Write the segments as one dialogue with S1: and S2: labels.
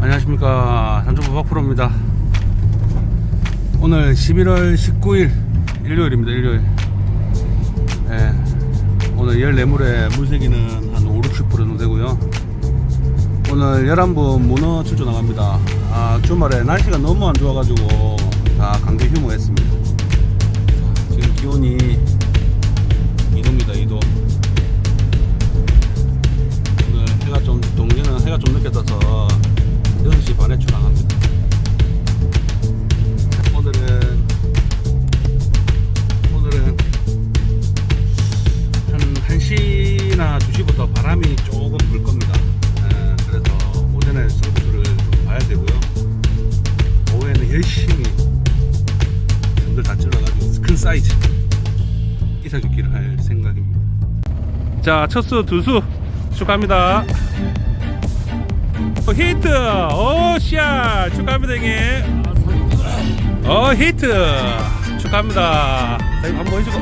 S1: 안녕하십니까. 산주부 박프로입니다. 오늘 11월 19일 일요일입니다 일요일. 예, 오늘 14물에 물세기는 한 5, 60% 정도 되고요. 오늘 11분 문어 출조 나갑니다. 아 주말에 날씨가 너무 안 좋아가지고 다 강제 휴무했습니다. 지금 기온이 2도입니다 2도. 오늘 해가 좀 동계는 해가 좀 늦게 떠서 열심히 등들 다 찔러가지고 큰 사이즈 이사죽기를 할 생각입니다. 자, 첫수 두수 축하합니다. 어, 히트! 오, 샷! 축하합니다, 형님. 어, 히트! 축하합니다. 자, 이거 한번 보여주고.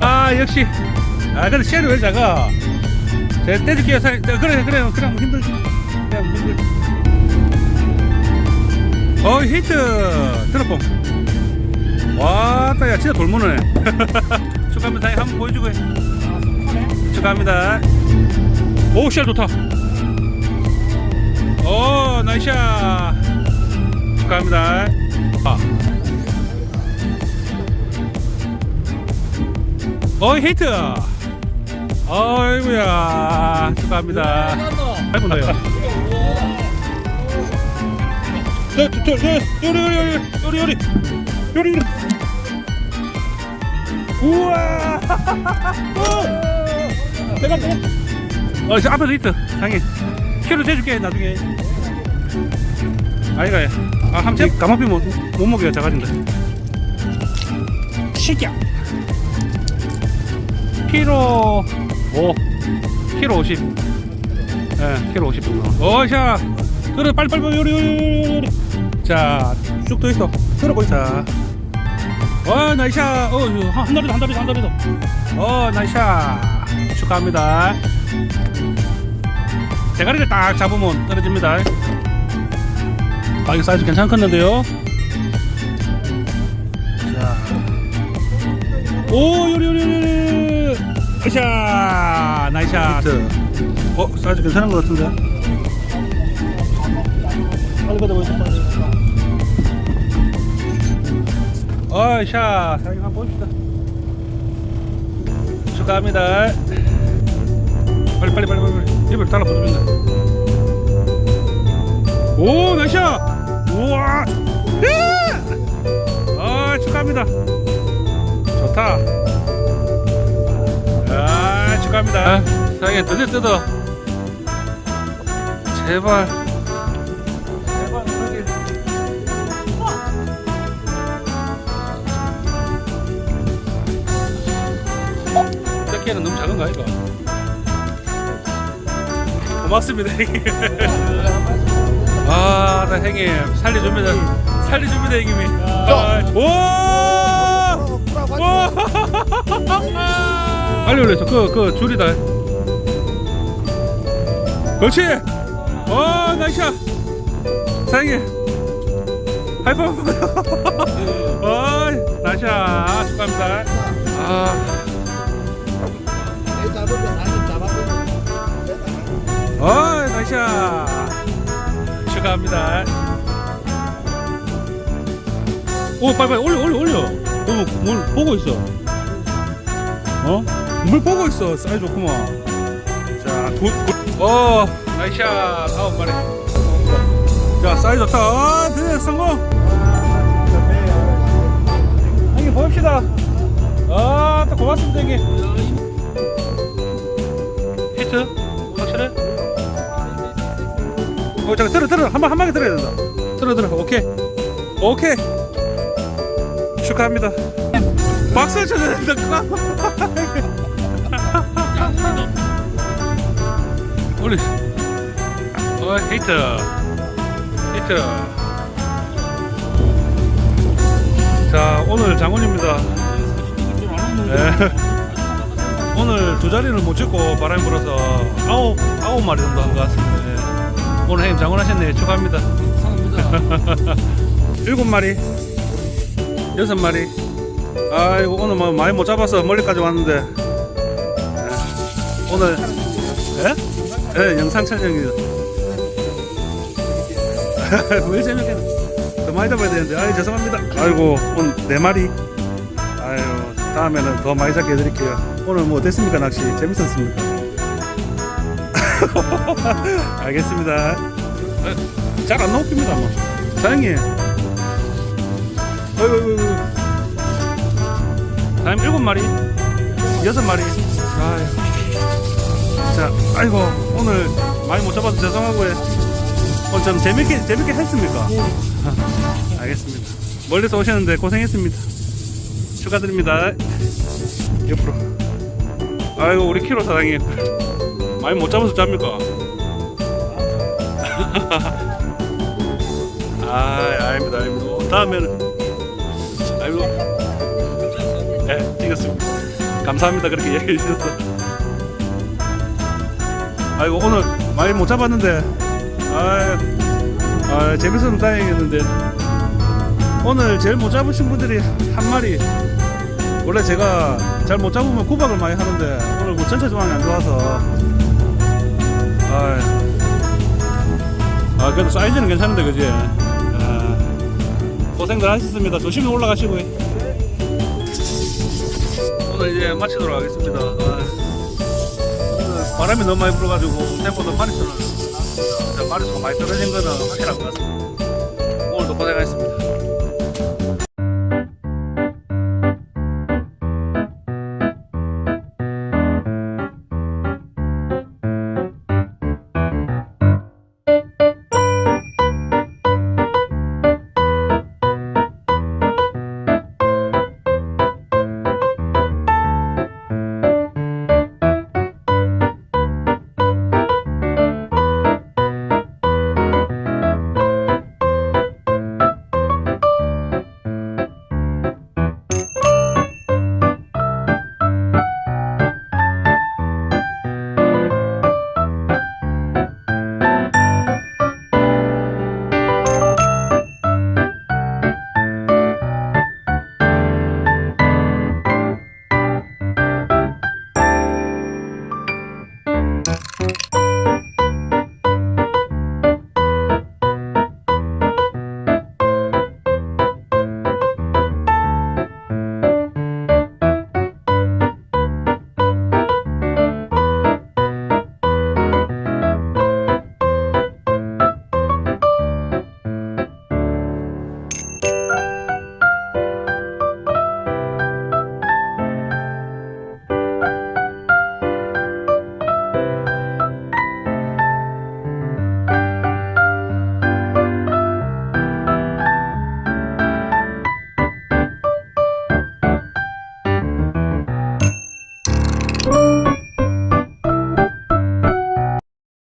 S1: 아, 역시. 아, 근데 시야이 왜 작아? 제가 떼줄게요. 그래, 그래, 그래, 힘들지. 어, 히트! 드롭봉. 와, 따야, 진짜 돌무네. 축하합니다. 사장님 한번 보여주고 해. 축하합니다. 오, 샷 좋다. 오 나이샤 축하합니다 아. 어 히트 어이구야 축하합니다 아이고 나요 저, 저, 저, 저, 요리, 요리, 요리, 요리, 요리, 요리. 우와! 어! 대박, 대박. 어, 저 앞에도 히트, 상해. 키로 재줄게, 나중에. 아이가, 아, 함체 가마비 못, 못 먹여요, 작아진다. 시기야. 키로 5, 키로 50. 예, 키로 50 정도. 어, 샤. 그래, 빨리, 빨리, 빨리, 요리, 요리, 요리, 요리. 자, 쭉더 있어. 들어보자. 자. 어, 나이샤. 어, 한, 한 달이 더, 한 달이 더, 한 달이 더. 어, 나이샤. 축하합니다. 대가리를 딱 잡으면 떨어집니다. 아, 이거 사이즈 괜찮겠는데요? 자. 오, 요리, 요리, 요리. 으쌰. 나이샤. 어, 사이즈 괜찮은 것 같은데? 빨리 받아 보시죠, 빨 어이, 샤. 사장님 한번 봅시다. 축하합니다. 빨리, 빨리, 빨리, 빨리. 입을 달라붙습니다. 오, 나이샤! 우와! 야! 아, 축하합니다. 좋다. 아, 축하합니다. 사장님, 드디어 뜯어. 제발. 제발, 새끼는 너무 작은 거 아이가? 고맙습니다, 형님. 아, 나 형님 살려줍니다. 살려줍니다, 형님이. 아, 오! 오! 빨리 올렸어. 그, 그 줄이다. 그렇지. 어, 나이샤. 사장님. 하이파이브. 어, 나이샤. 축하합니다. 아. 어, 나이샤. 축하합니다. 오, 빨리 빨리 올려, 올려, 올려. 너무 뭘 보고 있어. 어? 물 보고 있어. 사이즈 좋구만. 자, 굿, 굿. 어, 나이샤. 아홉 마리. 자, 사이즈 좋다. 아, 드디어 성공. 형님, 봅시다. 아, 또 고맙습니다, 형님. 히트? 확실해? 어, 잠깐 들어 들어 한번 한 방에 들어야 된다. 들어 들어 오케이 오케이 축하합니다. 박수 쳐줘야 된다. 우리 어 히트 히트. 자 오늘 장훈입니다. 네. 오늘 두 자리를 못 찍고 바람이 불어서 아홉 아홉 마리 정도 한 것 같습니다. 예. 오늘 형님 장원하셨네요. 축하합니다. 일곱 마리, 여섯 마리. 아이고 오늘 뭐 많이 못 잡아서 멀리까지 왔는데 네. 오늘 예? 예, 영상 촬영이요. 왜 재밌게 더 많이 잡아야 되는데 아이 죄송합니다. 아이고 오늘 네 마리. 아유 다음에는 더 많이 잡게 해드릴게요. 오늘 뭐 어땠습니까 낚시 재밌었습니까? 알겠습니다. 잘 안 나옵니다 뭐. 사장님. 어이구. 다음 일곱 마리, 여섯 마리. 아유. 자, 아이고 오늘 많이 못 잡아서 죄송하고요. 오늘 좀 재밌게 재밌게 했습니까? 알겠습니다. 멀리서 오셨는데 고생했습니다. 축하드립니다. 옆으로. 아이고 우리 키로 사장님 많이 못 잡아서 잡니까? 아, 아닙니다, 아닙니다. 다음에는 아이고. 네, 찍었습니다. 감사합니다. 그렇게 얘기해 주셔서. 아이고, 오늘 많이 못 잡았는데, 아, 아 재밌어서 다행이었는데, 오늘 제일 못 잡으신 분들이 한 마리. 원래 제가 잘 못 잡으면 구박을 많이 하는데, 오늘 뭐 전체状況안 좋아서, 아, 아 그래도 사이즈는 괜찮은데, 그지? 아, 고생들 하셨습니다. 조심히 올라가시고요. 오늘 이제 마치도록 하겠습니다. 아, 바람이 너무 많이 불어가지고 템포도 마리수는 마리수가 많이 떨어진 거는 확실한 것 같습니다. 오늘도 고생하셨습니다.